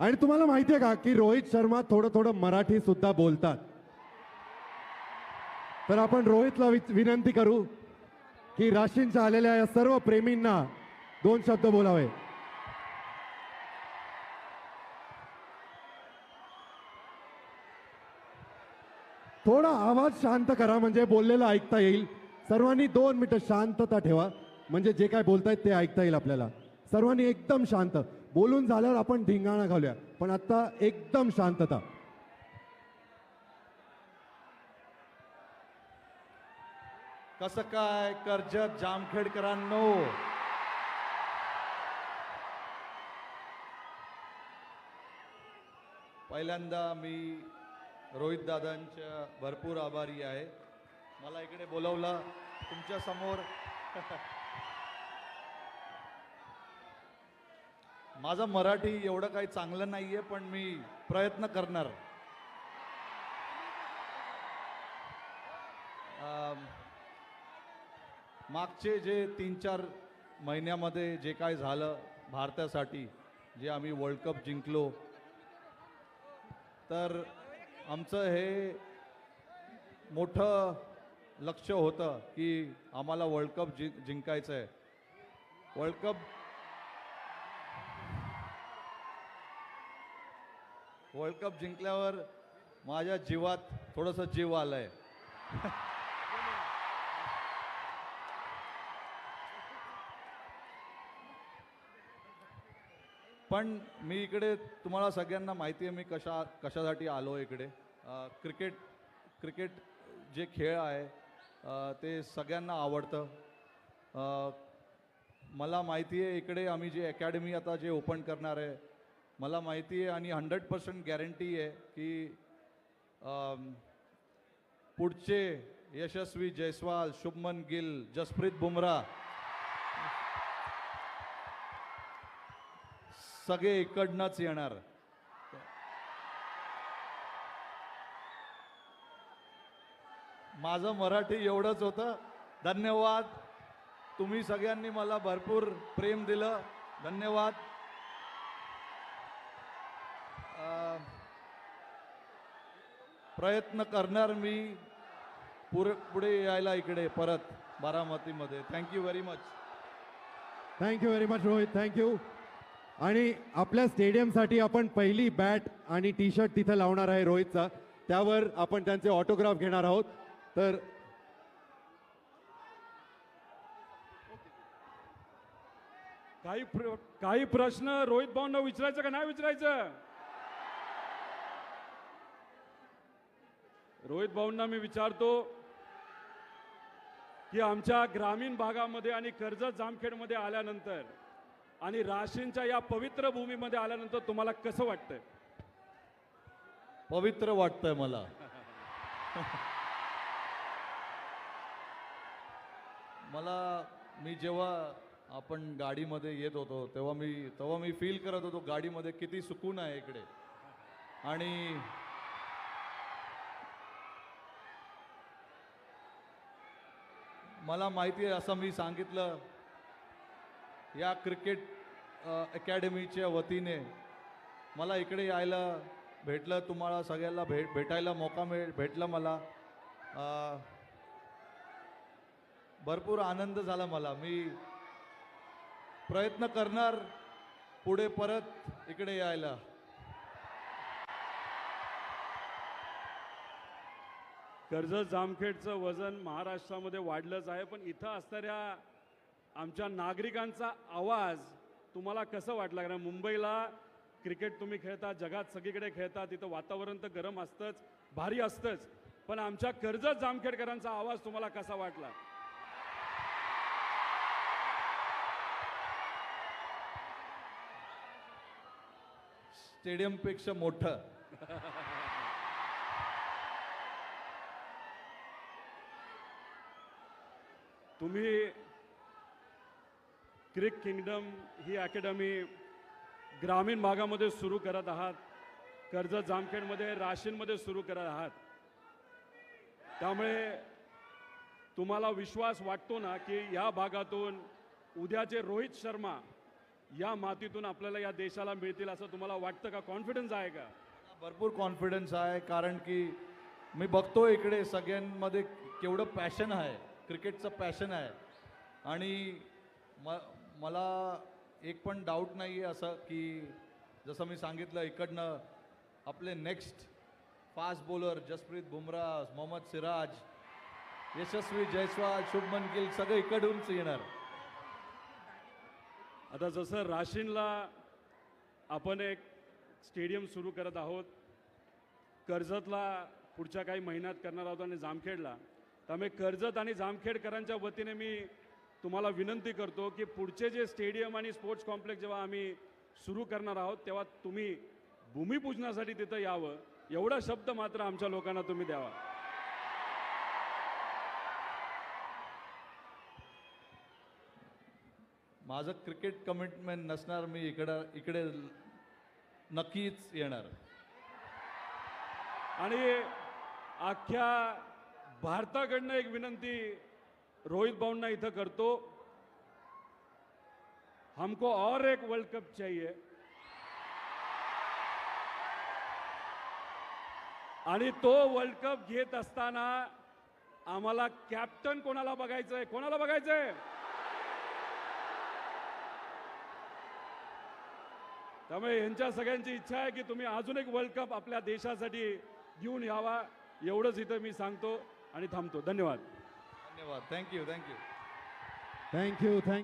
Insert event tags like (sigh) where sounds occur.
आणि तुम्हाला माहितीये का की रोहित शर्मा थोडं थोडं मराठी सुद्धा बोलतात. तर आपण रोहितला विनंती करू की राशींच्या आलेल्या या सर्व प्रेमींना दोन शब्द बोलावे. थोडा आवाज शांत करा म्हणजे बोललेलं ऐकता येईल. सर्वांनी दोन मिनिटं शांतता ठेवा म्हणजे जे काय बोलतायत ते ऐकता येईल आपल्याला. सर्वांनी एकदम शांत. बोलून झाल्यावर आपण धिंगाणा घालूया. पण आता एकदम शांतता. कसं काय कर्जत जामखेडकरांनो? पहिल्यांदा मी रोहित दादांच्या भरपूर आभारी आहे. मला इकडे बोलवलं. तुमच्या (laughs) माझं मराठी एवढं काही चांगलं नाहीये पण मी प्रयत्न करणार. मागचे जे तीन चार महिन्यामध्ये जे काय झालं भारतासाठी जे आम्ही वर्ल्ड कप जिंकलो तर आमचं हे मोठं लक्ष होतं की आम्हाला वर्ल्ड कप जिं जिंकायचं आहे वर्ल्ड कप वर्ल्ड कप जिंकल्यावर माझ्या जीवात थोडंसं जीव आलंय. पण मी इकडे तुम्हाला सगळ्यांना माहिती आहे मी कशा कशासाठी आलो इकडे. क्रिकेट क्रिकेट जे खेळ आहे ते सगळ्यांना आवडतं. मला माहिती आहे इकडे आम्ही जे अकॅडमी आता जे ओपन करणार आहे मला माहिती आहे आणि हंड्रेड पर्सेंट गॅरंटी आहे की पुढचे यशस्वी जयस्वाल शुभमन गिल जसप्रीत बुमराह सगळे इकडनंच येणार. माझं मराठी एवढंच होतं. धन्यवाद. तुम्ही सगळ्यांनी मला भरपूर प्रेम दिलं. धन्यवाद. प्रयत्न करणार मी. पुरे पुढे यायला इकडे परत बारामतीमध्ये. Thank you very much thank you very much Rohit thank you आणि आपल्या स्टेडियमसाठी आपण पहिली बॅट आणि टी शर्ट तिथे लावणार आहे रोहितचा. त्यावर आपण त्यांचे ऑटोग्राफ घेणार आहोत. तर काही प्र, काही प्रश्न रोहित भाऊंना विचारायचं का? नाही विचारायचं? रोहित भाऊंना मी विचारतो की आमच्या ग्रामीण भागामध्ये आणि कर्जत जामखेडमध्ये आल्यानंतर आणि राशींच्या या पवित्र भूमीमध्ये आल्यानंतर तुम्हाला कसं वाटतंय? पवित्र वाटतंय मला. मला मी जेव्हा आपण गाडीमध्ये येत होतो तेव्हा मी तेव्हा मी फील करत होतो गाडीमध्ये किती सुकून आहे इकडे. आणि मला माहिती आहे असं मी सांगितलं या क्रिकेट अकॅडमीच्या वतीने. मला इकडे यायला भेटलं तुम्हाला सगळ्यांना भेट भेटायला मौका मिळ भेटला मला. भरपूर आनंद झाला मला. मी प्रयत्न करणार पुढे परत इकडे यायला. कर्जत जामखेडचं वजन महाराष्ट्रामध्ये वाढलंच आहे पण इथं असणाऱ्या आमच्या नागरिकांचा आवाज तुम्हाला कसं वाटला? कारण मुंबईला क्रिकेट तुम्ही खेळता जगात सगळीकडे खेळता तिथं वातावरण तर गरम असतंच भारी असतंच पण आमच्या कर्जत जामखेडकरांचा आवाज तुम्हाला कसा वाटला? स्टेडियमपेक्षा मोठं. (laughs) तुम्ही क्रिक किंगडम ही अकॅडमी ग्रामीण भागामध्ये सुरू करत आहात कर्जत जामखेडमध्ये राशींमध्ये सुरू करत आहात. त्यामुळे तुम्हाला विश्वास वाटतो ना की या भागातून उद्याचे रोहित शर्मा या मातीतून आपल्याला या देशाला मिळतील असं तुम्हाला वाटतं का? कॉन्फिडन्स आहे का? भरपूर कॉन्फिडन्स आहे कारण की मी बघतो इकडे सगळ्यांमध्ये केवढं पॅशन आहे. क्रिकेटचं पॅशन आहे. आणि म मला एक पण डाऊट नाही आहे असं की जसं मी सांगितलं इकडनं आपले next fast bowler Jasprit Bumrah Mohammed Siraj Yashasvi Jaiswal Shubman Gill सगळं इकडूनच येणार. आता जसं राशीनला आपण एक स्टेडियम सुरू करत आहोत कर्जतला पुढच्या काही महिन्यात करणार आहोत आणि जामखेडला त्यामुळे कर्जत आणि जामखेडकरांच्या वतीने मी तुम्हाला विनंती करतो की पुढचे जे स्टेडियम आणि स्पोर्ट्स कॉम्प्लेक्स जेव्हा आम्ही सुरू करणार आहोत तेव्हा तुम्ही भूमिपूजनासाठी तिथं यावं. एवढा शब्द मात्र आमच्या लोकांना तुम्ही द्यावा. माझं क्रिकेट कमिटमेंट नसणार मी इकडं इकडे नक्कीच येणार. आणि अख्ख्या भारताकडनं एक विनंती रोहित भाऊंना इथं करतो. हमको और एक वर्ल्ड कप चाहिए. आणि तो वर्ल्ड कप घेत असताना आम्हाला कॅप्टन कोणाला बघायचंय? कोणाला बघायचंय? त्यामुळे यांच्या सगळ्यांची इच्छा आहे की तुम्ही अजून एक वर्ल्ड कप आपल्या देशासाठी घेऊन यावा. एवढंच इथं मी सांगतो. आणि थांबतो. धन्यवाद. धन्यवाद. Thank you thank you thank you thank